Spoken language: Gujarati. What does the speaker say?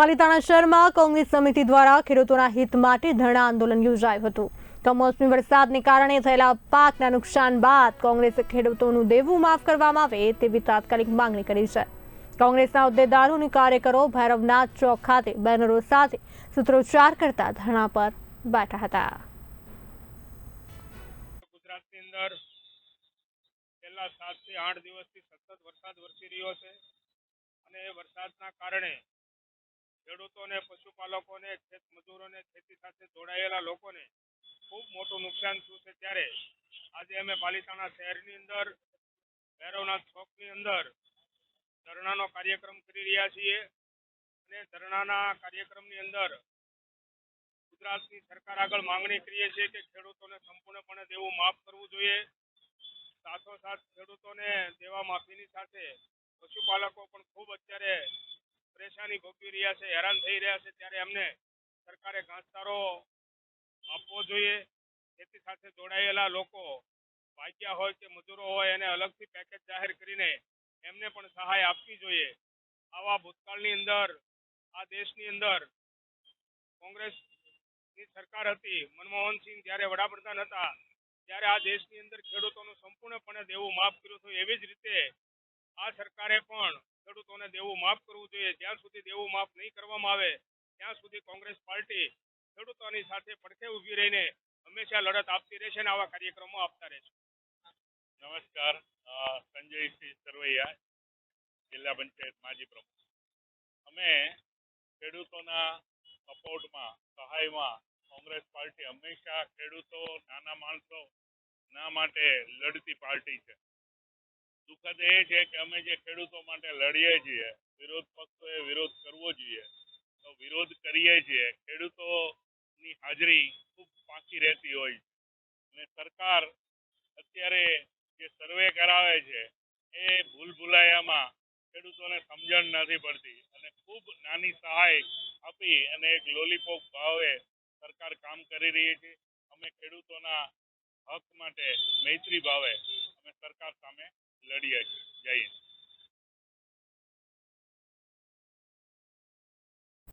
પાલિતાણા શહેરમાં કોંગ્રેસ સમિતિ દ્વારા ખેડૂતોના હિત માટે ધરણા આંદોલન યોજાયું હતું. કમોસમી વરસાદને કારણે થયેલા પાકના નુકસાન બાદ કોંગ્રેસે ખેડૂતોનું દેવું માફ કરવામાં આવે તેવી તાત્કાલિક માંગણી કરી છે. કોંગ્રેસના હોદ્દેદારો અને કાર્યકરો ભૈરવનાથ ચોક ખાતે બેનરો સાથે સૂત્રોચ્ચાર કરતા ધરણા પર બેઠા હતા. ગુજરાતની અંદર છેલ્લા આઠ દિવસથી સતત વરસાદ વરસી રહ્યો છે અને એ વરસાદના કારણે ખેડૂતોને, પશુપાલકોને, ખેત મજૂરોને ખેતી સાથે જોડાયેલા લોકોને ખૂબ મોટું નુકસાન થયું છે ત્યારે. આજે અમે પાલિતાણા શહેરની અંદર ભૈરવનાથ ચોકની અંદર ધરણાનો કાર્યક્રમ કરી રહ્યા છીએ અને ધરણાના કાર્યક્રમની અંદર ગુજરાતની સરકાર આગળ માંગણી કરીએ છીએ કે ખેડૂતોને સંપૂર્ણપણે દેવું માફ કરવું જોઈએ. સાથોસાથ ખેડૂતોને દેવા માફીની સાથે પશુપાલકો પણ ખૂબ અત્યારે પરેશાની ભોગવી રહ્યા છે, હેરાન થઈ રહ્યા છે, ત્યારે એમને સરકારે ઘાસચારો આપવો જોઈએ. ખેતી સાથે જોડાયેલા લોકો ભાગ્યા હોય કે મજૂરો હોય એને અલગથી પેકેજ જાહેર કરીને એમને પણ સહાય આપવી જોઈએ. આવા ભૂતકાળની અંદર, આ દેશની અંદર કોંગ્રેસની સરકાર હતી, મનમોહનસિંહ જ્યારે વડાપ્રધાન હતા, ત્યારે આ દેશની અંદર ખેડૂતોનું સંપૂર્ણપણે દેવું માફ કર્યું હતું. એવી જ રીતે આ સરકારે પણ ખેડૂતોને દેવું માફ કરવું જોઈએ. જ્યાં સુધી દેવું માફ નહીં કરવામાં આવે, ત્યાં સુધી કોંગ્રેસ પાર્ટી ખેડૂતોની સાથે પડખે ઊભી રહીને હંમેશા લડત આપતી રહેશે અને આવા કાર્યક્રમો આપતા રહેશે. નમસ્કાર. સંજયસિંહ સરવૈયા, જિલ્લા પંચાયત માજી પ્રમુખ. અમે ખેડૂતોના સપોર્ટમાં, સહાયમાં કોંગ્રેસ પાર્ટી હંમેશા ખેડૂતો, નાના માણસો, ના માટે લડતી પાર્ટી છે. દુઃખદ એ છે કે અમે જે ખેડૂતો માટે લડીએ છીએ, વિરોધ પક્ષોએ વિરોધ કરવો જોઈએ. તો વિરોધ કરીએ છીએ, ખેડૂતોની હાજરી ખૂબ પાકી રહેતી હોય અને સરકાર અત્યારે જે સર્વે કરાવે છે, એ ભૂલ ભૂલાયામાં ખેડૂતોને સમજણ નથી પડતી. અને ખૂબ નાની સહાય આપી અને એક લોલીપોપ ભાવે સરકાર કામ કરી રહી છે. અમે ખેડૂતોના હક માટે મૈત્રી ભાવે અમે સરકાર સામે લડીએ હિન્દ.